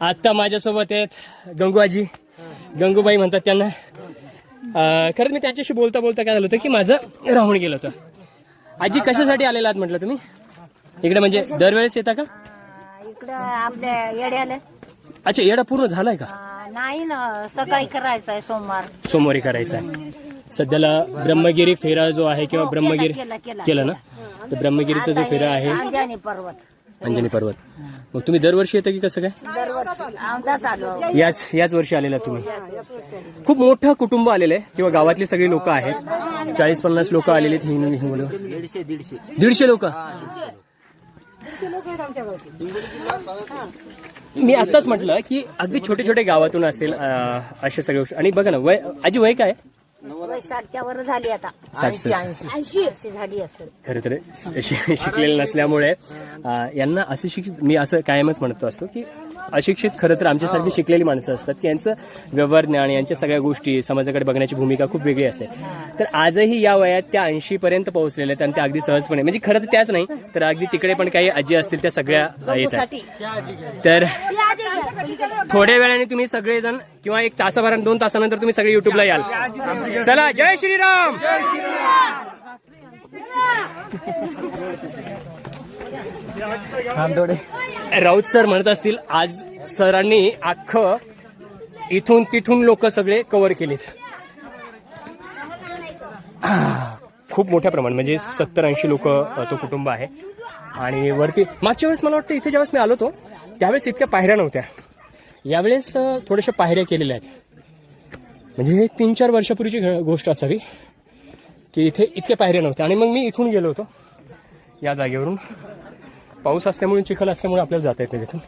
आता माझ्यासोबत आहेत गंगूआजी गंगूबाई म्हणतात त्यांना. खरंच मी त्यांच्याशी बोलता बोलता काय झालं होतं की माझं राहून गेलं होतं. आजी कशासाठी आलेला आहात म्हटलं तुम्ही? इकडे म्हणजे दरवेळेस येता का? इकडं आपल्या येड्याला. अच्छा येडा पूर्ण झालाय का? नाही ना सकाळी करायचं आहे सोमवार. सोमवारी करायचा आहे सध्याला ब्रह्मगिरी फेरा जो आहे किंवा हो, ब्रह्मगिरी केला, ना? तर ब्रह्मगिरीचा जो फेरा आहे. अंजनी पर्वत. अंजनी पर्वत. मग तुम्ही दरवर्षी येता की कसं काय? याच याच वर्षी आलेला तुम्ही. खूप मोठं कुटुंब आलेलं आहे किंवा गावातली सगळी लोक आहेत. चाळीस पन्नास लोक आलेले आहेत हिंगू हिंगोली दीडशे लोक? मी आताच म्हटलं की अगदी छोटे छोटे गावातून असेल असे सगळे गोष्टी. आणि बघा ना वय आजी वय काय वय साठच्या वर झाली आता. ऐंशी ऐंशी. झाली असेल. खरं तर शि- शिकलेले नसल्यामुळे अं, यांना अशिक्षित मी असं कायमच म्हणतो असतो की अशिक्षित खरं तर आमच्यासारखी शिकलेली माणसं असतात की यांचं व्यवहार ज्ञान यांच्या सगळ्या गोष्टी समाजाकडे बघण्याची भूमिका खूप वेगळी असते. तर आजही या वयात त्या ऐंशी पर्यंत पोहोचलेल्या आहेत आणि त्या अगदी सहजपणे म्हणजे खरं तर त्याच नाही तर अगदी तिकडे पण काही आजी असतील त्या सगळ्या येतात तर थोड्या वेळाने तुम्ही सगळेजण किंवा एक तासाभरात दोन तासानंतर तुम्ही सगळे युट्यूबला याल. चला जय श्रीराम! राऊत सर म्हणत असतील आज सरांनी अख्खं इथून तिथून लोक सगळे कव्हर केलेत. खूप मोठ्या प्रमाणात म्हणजे सत्तर ऐंशी लोक तो कुटुंब आहे. आणि वरती मागच्या वेळेस मला वाटतं इथे ज्यावेळेस मी आलो होतो त्यावेळेस इतक्या पायऱ्या नव्हत्या. यावेळेस थोड्याशा पायऱ्या केलेल्या आहेत. म्हणजे हे तीन चार वर्षापूर्वीची घ- गोष्ट असावी की इथे इतक्या पायऱ्या नव्हत्या. आणि मग मी इथून गेलो होतो या जागेवरून. पाऊस असल्यामुळे चिखल असल्यामुळे आपल्याला जाता येत नाही तिथून.